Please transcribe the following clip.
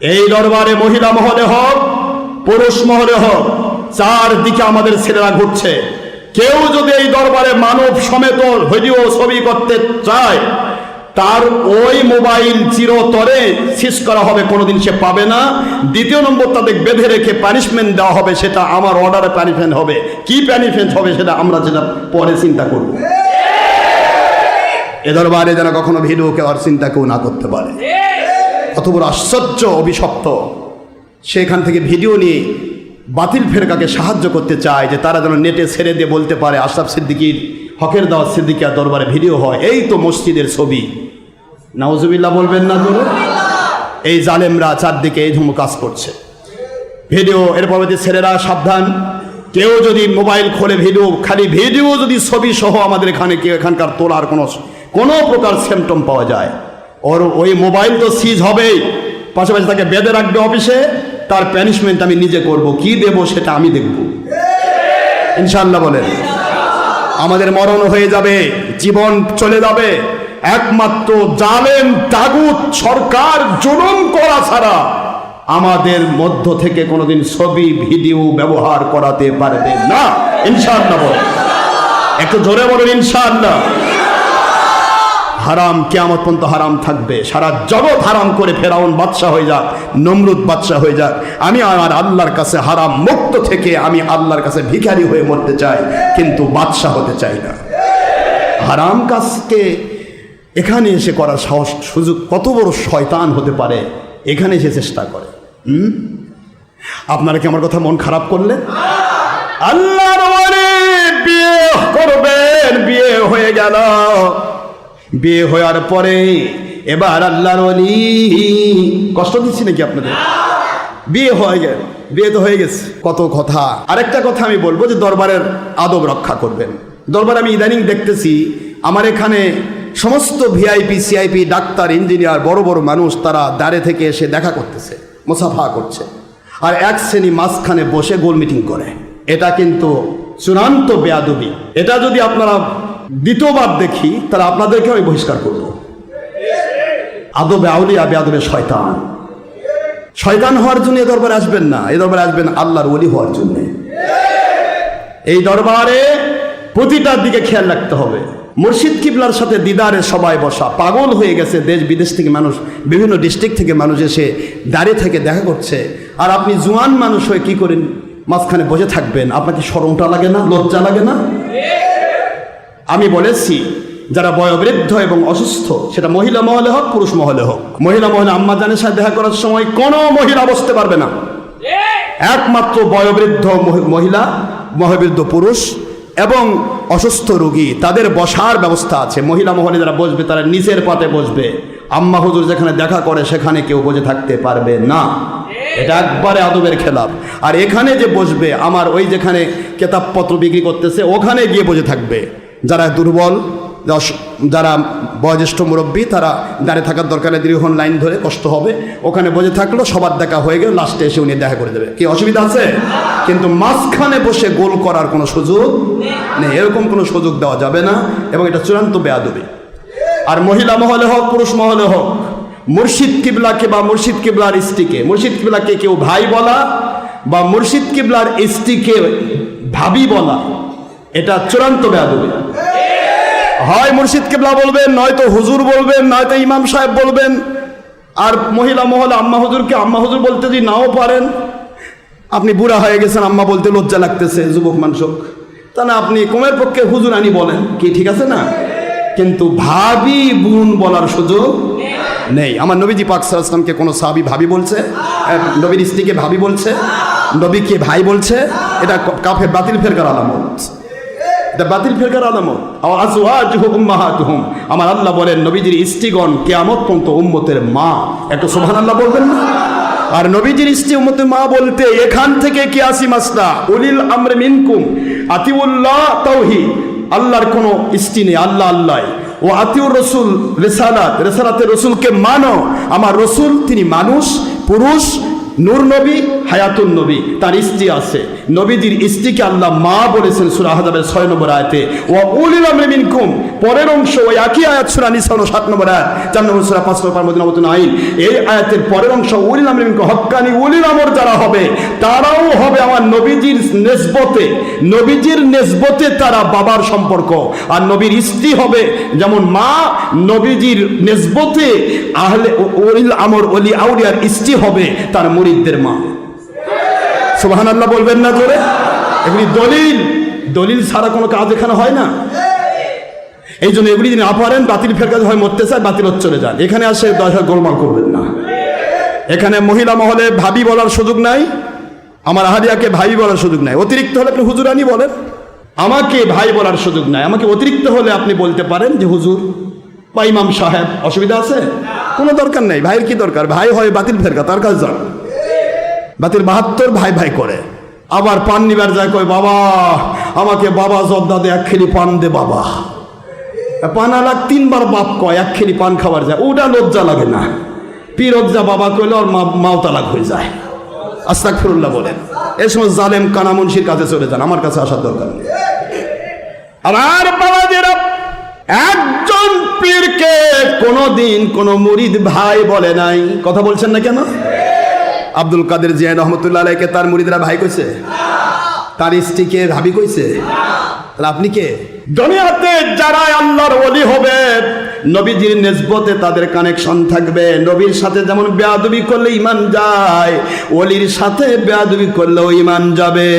এই দরবারে মহিলা মহলে হোক পুরুষ মহলে হোক চারদিকে আমাদের ছেলেরা ঘুরছে। কেউ যদি এই দরবারে মানব সমেত ভিডিও ছবি করতে চায় তার ওই মোবাইল চিরতরে সিজ করা হবে কোনোদিন সে পাবে না। দ্বিতীয় নম্বর তাদের বেঁধে রেখে পানিশমেন্ট দেওয়া হবে সেটা আমার অর্ডারে পানিশমেন্ট হবে। কি পানিশমেন্ট হবে সেটা আমরা যেটা পরে চিন্তা করব। এ দরবারে যেন কখনো ভিডিও কেউ আর চিন্তা কেউ না করতে পারে। বড় আশ্চর্য অভিশপ্ত। সেখান থেকে ভিডিও নিয়ে বাতিল ফেরকাকে সাহায্য করতে চায় যে তারা যেন নেটে ছেড়ে দিয়ে বলতে পারে, আশরাফ সিদ্দিকির, হকের দাওয়া সিদ্দিকিয়া দরবারে ভিডিও হয়। এই তো মসজিদের ছবি। নাউজুবিল্লাহ বলবেন না ধরে এই জালেমরা চারদিকে এই ধুম কাজ করছে। ভিডিও এর পরবর্তী ছেলেরা, সাবধান। কেউ যদি মোবাইল খোলে ভিডিও, খালি ভিডিও যদি ছবি সহ আমাদের এখানে কেউ এখানকার তোলার কোনো কোনো প্রকার সিমটম পাওয়া যায়। ওর ওই মোবাইল তো সিজ হবেই পাশাপাশি তাকে বেঁধে রাখবে অফিসে তার প্যানিশমেন্ট আমি নিজে করব কি দেব সেটা আমি দেখব ইনশাল্লাহ বলেন আমাদের মরণ হয়ে যাবে জীবন চলে যাবে একমাত্র জালেম তাগুত সরকার জুলুম করা ছাড়া আমাদের মধ্য থেকে কোনোদিন ছবি, ভিডিও ব্যবহার করাতে পারবে না। ইনশাআল্লাহ বলেন। একটু জোরে বলেন, ইনশাআল্লাহ। হারাম, কেয়ামত পর্যন্ত হারাম থাকবে। সারা জগৎ হারাম করে ফেরাউন বাদশাহ হয়ে যাক, নমরুদ বাদশাহ হয়ে যাক। আমি আমার আল্লাহর কাছে হারাম মুক্ত থেকে আমি আল্লাহর কাছে ভিখারি হয়ে মরতে চাই, কিন্তু বাদশাহ হতে চাই না। হারাম কাজকে এখানে এসে করার সাহস, সুযোগ কত বড় শয়তান হতে পারে, এখানে এসে চেষ্টা করে। হুম? আপনারা কি আমার কথা মন খারাপ করলে আল্লাহর বিয়ে করবেন, বিয়ে হয়ে গেল। বিয়ে হওয়ার পরে এবার আল্লাহর ওয়ালি কষ্ট দিচ্ছি নাকি আপনাদের? বিয়ে হয়ে গেল বিয়ে তো হয়ে গেছে। কত কথা। আরেকটা কথা আমি বলব যে দরবারের আদব রক্ষা করবেন। দরবার আমি ইদানিং দেখতেছি, আমার এখানে সমস্ত ভিআইপি, সিআইপি, ডাক্তার, ইঞ্জিনিয়ার, বড় বড় মানুষ তারা দাঁড়ে থেকে এসে দেখা করতেছে, মুসাফা করছে। আর এক শ্রেণি মাঝখানে বসে গোল মিটিং করে। এটা কিন্তু চূড়ান্ত বেয়াদবি। এটা যদি আপনারা দ্বিতীয়বার দেখি, তাহলে আপনাদেরকে আমি বহিষ্কার করব। আদবে আউলিয়া বেয়াদবে শয়তান। শয়তান হওয়ার জন্য এ দরবারে আসবেন না, এ দরবারে আসবেন আল্লাহর ওলি হওয়ার জন্য। এই দরবারে প্রতিটার দিকে খেয়াল রাখতে হবে। মুর্শিদ কিবলার সাথে দিদারে সবাই বসা, পাগল হয়ে গেছে দেশ বিদেশ থেকে মানুষ, বিভিন্ন ডিস্ট্রিক্ট থেকে মানুষ এসে দাঁড়িয়ে থেকে দেখা করছে। আর আপনি জুয়ান মানুষ হয়ে কি করেন? মাঝখানে বসে থাকবেন। আপনাকে সরমটা লাগে না? লজ্জা লাগে না? আমি বলেছি, যারা বয়োবৃদ্ধ এবং অসুস্থ, সেটা মহিলা মহলে হোক, পুরুষ মহলে হোক। মহিলা মহলে আম্মা জানের সাথে দেখা করার সময় কোনো মহিলা বসতে পারবে না। একমাত্র বয়োবৃদ্ধ মহি- মহিলা, মহাবৃদ্ধ পুরুষ এবং অসুস্থ রোগী, তাদের বসার ব্যবস্থা আছে। মহিলা মহলে যারা বসবে, তারা নিচের পাতে বসবে। আম্মা হুজুর যেখানে দেখা করে, সেখানে কেউ বসে থাকতে পারবে না। এটা একবারে আদবের খেলাপ। আর এখানে যে বসবে, আমার ওই যেখানে কেতাবপত্র বিক্রি করতেছে, ওখানে গিয়ে বসে থাকবে। যারা দুর্বল, যারা বয়োজ্যেষ্ঠ মুরব্বী, তারা দাঁড়িয়ে থাকার দরকারে দীর্ঘক্ষণ লাইন ধরে কষ্ট হবে। ওখানে বসে থাকল, সবার দেখা হয়ে গেল লাস্টে এসে উনি দেখা করে দেবে। কি অসুবিধা আছে? কিন্তু মাঝখানে বসে গোল করার কোনো সুযোগ নেই। এরকম কোনো সুযোগ দেওয়া যাবে না, এবং এটা চূড়ান্ত বেয়াদবি। আর মহিলা মহলে হোক, পুরুষ মহলে হোক, মুর্শিদ কিবলাকে বা মুর্শিদ কিবলার স্ত্রীকে, মুর্শিদ কিবলাকে কেউ ভাই বলা বা মুর্শিদ কিবলার স্ত্রীকে ভাবি বলা, এটা চূড়ান্ত বেয়াদবি। হয় মুর্শিদ কিবলা বলবেন, নয়তো হুজুর বলবেন, নয়তো ইমাম সাহেব বলবেন। আর মহিলা মহলে আম্মা হুজুরকে আম্মা হুজুর বলতে যদি নাও পারেন, আপনি বুড়া হয়ে গেছেন, আম্মা বলতে লজ্জা লাগতেছে, যুবক মানুষক না, আপনি কমের পক্ষে হুজুর আনি বলেন, কি ঠিক আছে না? কিন্তু ভাবি বোন বলার সুযোগ নেই। আমার নবীজি পাক সাল্লামকে কোনো সাহাবি ভাবি বলছে? নবীর স্ত্রীকে ভাবি বলছে? নবীকে ভাই বলছে? এটা কাফে বাতিল ফেরকার আলামত। এটা বাতিল ফেরকার আলামত। আমার আল্লাহ বলেন, নবীজির স্ত্রীগণ কিয়ামত পর্যন্ত উম্মতের মা। একটু সুবহানাল্লাহ বলবেন না? আর নবীজির স্ত্রী উম্মতের মা বলতে, এখান থেকে কি আসি মাসলা? উলিল আমরে মিনকুম। আতিউল্লাহ তাওহীদ। আল্লাহর কোনো স্ত্রী নেই, আল্লাহ আল্লাহ ও আতিউর রসুল রেসালাত। রেসালাতে রসুলকে মানো। আমার রসুল, তিনি মানুষ, পুরুষ, নূর নবী, হায়াতুন নবী। তার স্ত্রী আছে। নবীজির স্ত্রীকে আল্লাহ মা বলেছেন সুরা ছয় নম্বর আয়াতে ও উলিল মিনকুম পরের অংশ, ওই একই আয়াত সুরা নিসা হলো সাত নম্বর আয়াত, চার নম্বর সুরা পাঁচ নম্বর মদিনা মতন আইন। এই আয়াতের পরের অংশ, উলিল আমরি মিনকুম হক্কানি উলিল আমর যারা হবে, তারাও হবে আমার নবীজির নেসবতে। নবীজির নেসবতে তারা বাবার সম্পর্ক। আর নবীর স্ত্রী হবে যেমন মা, নবীজির নেসবতে আহলে ওলিল আমর অলি আউলিয়ার স্ত্রী হবে তার মুরিদদের মা। সুবাহান আল্লাহ বলবেন না জোরে। এগুলি দলিল। দলিল ছাড়া কোনো কাজ এখানে হয় না। এই জন্য এগুলি যদি না পারেন বাতিল ফেরকাজ হয়, মরতে চায়, বাতিল চলে যান। এখানে আসে দশা গোলমাল করবেন না। এখানে মহিলা মহলে ভাবি বলার সুযোগ নাই। আমার আহারিয়াকে ভাই বলার সুযোগ নাই। অতিরিক্ত হলে আপনি হুজুরানি বলেন। আমাকে ভাই বলার সুযোগ নাই। আমাকে অতিরিক্ত হলে আপনি বলতে পারেন যে, হুজুর, বা ইমাম সাহেব, অসুবিধা আছে? কোনো দরকার নেই। ভাইয়ের কি দরকার? ভাই হয়, বাতিল ফেরকা তার কাজ যান বাতিল বাহাত্তর ভাই ভাই করে। আবার পান নিবার যায় কয়, বাবা, আমাকে বাবা জব্দা দে, এক খেলি পান দে বাবা। পান আলাক তিনবার বাপ কয়, এক খেলি পান খাবার যায়। ওটা লজ্জা লাগে না। পিরজ্জা বাবা কইলে, ওর মাও তালাক হয়ে যায়। আস্তাক ফিরুল্লাহ বলেন। এই সময় জালেম কানামুন্সির কাছে চলে যান, আমার কাছে আসার দরকার নেই। আমার বাবাজিরা একজন পীরকে কোনোদিন কোনো মুরিদ ভাই বলে নাই। কথা বলছেন না কেন? আব্দুল কাদের জিয়া রহমতুল্লাহ আলাইকে তার মুরিদরা ভাই কইছে? তার স্ত্রীকে ভাবি কইছে? আপনি কে? দুনিয়াতে যারা আল্লাহর ওলি হবে, নবীজির নেসবতে তাদের কানেকশন থাকবে। নবীর সাথে যেমন বেয়াদবি করলে ইমান যায়, ওলির সাথে বেয়াদবি করলেও ইমান যাবে।